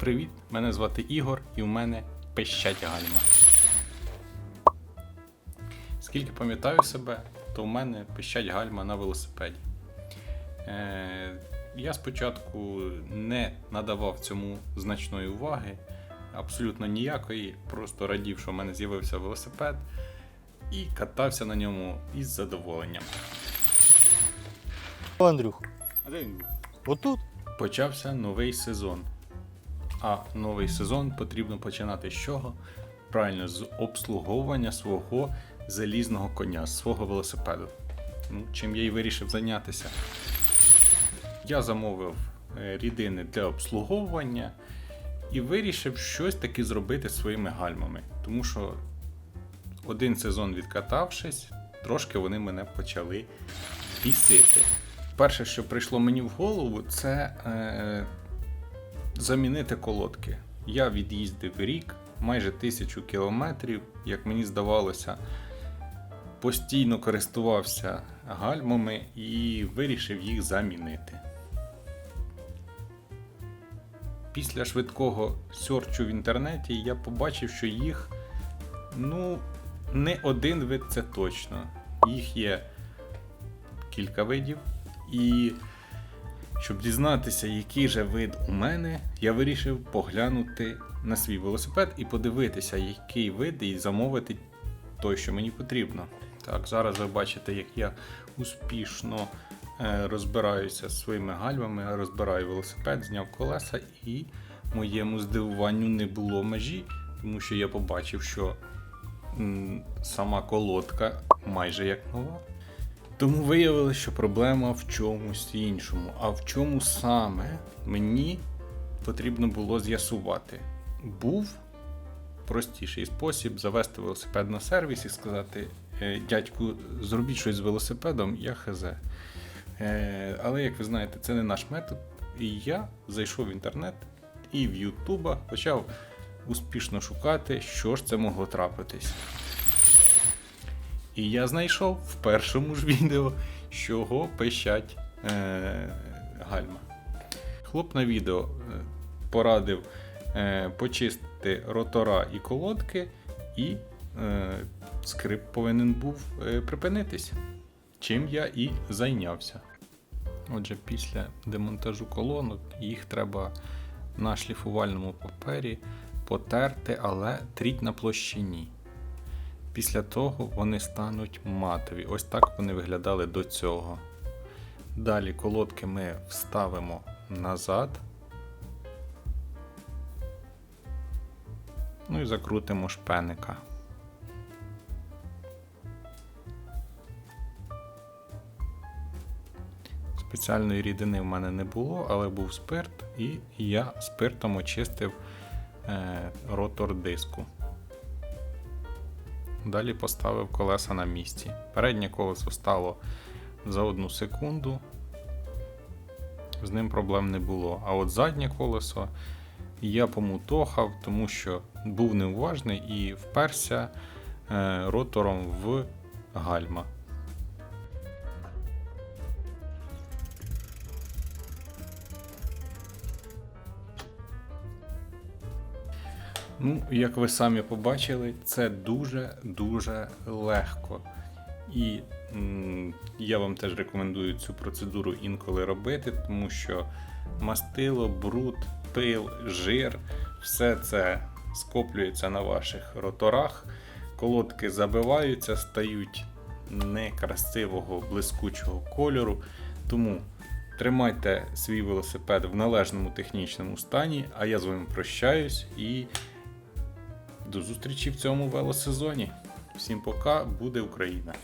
Привіт, мене звати Ігор і в мене пищать гальма. Скільки пам'ятаю себе, то в мене пищать гальма на велосипеді. Е, я спочатку не надавав цьому значної уваги, абсолютно ніякої, просто радів, що в мене з'явився велосипед і катався на ньому із задоволенням. Андрюх, А де він був? отут. Почався новий сезон. А новий сезон потрібно починати з чого? Правильно, з обслуговування свого залізного коня, свого велосипеду. Ну, чим я й вирішив зайнятися. Я замовив е, рідини для обслуговування і вирішив щось таки зробити своїми гальмами. Тому що один сезон відкатавшись, трошки вони мене почали бісити. Перше, що прийшло мені в голову, це е, замінити колодки. Я від'їздив рік, майже тисячу кілометрів, як мені здавалося, постійно користувався гальмами і вирішив їх замінити. Після швидкого сьорчу в інтернеті я побачив, що їх ну, не один вид це точно. Їх є кілька видів. І щоб дізнатися, який же вид у мене, я вирішив поглянути на свій велосипед і подивитися, який вид, і замовити той, що мені потрібно. Так, зараз ви бачите, як я успішно е, розбираюся зі своїми гальмами, розбираю велосипед, зняв колеса, і моєму здивуванню не було межі, тому що я побачив, що сама колодка майже як нова. Тому виявилося, що проблема в чомусь іншому. А в чому саме мені потрібно було з'ясувати. Був простіший спосіб завести велосипед на сервіс і сказати: «Е, дядьку, зробіть щось з велосипедом, я хз. Е, Але, як ви знаєте, це не наш метод. І я зайшов в інтернет і в Ютуба почав успішно шукати, що ж це могло трапитись. І я знайшов в першому ж відео, чого пищать е, гальма. Хлоп на відео е, порадив е, почистити ротора і колодки, і е, скрип повинен був е, припинитись. Чим я і зайнявся. Отже, після демонтажу колонок їх треба на шліфувальному папері потерти, але тріть на площині. Після того вони стануть матові. Ось так вони виглядали до цього. Далі колодки ми вставимо назад. Ну і закрутимо шпеника. Спеціальної рідини в мене не було, але був спирт, і я спиртом очистив е, ротор диску. Далі поставив колеса на місці. Переднє колесо стало за одну секунду. З ним проблем не було. А от заднє колесо я помутохав, тому що був неуважний і вперся е, ротором в гальма. Ну, як ви самі побачили, це дуже-дуже легко. І м, я вам теж рекомендую цю процедуру інколи робити, тому що мастило, бруд, пил, жир, все це скоплюється на ваших роторах, колодки забиваються, стають некрасивого блискучого кольору. Тому тримайте свій велосипед в належному технічному стані, а я з вами прощаюсь і до зустрічі в цьому велосезоні. Всім пока, буде Україна!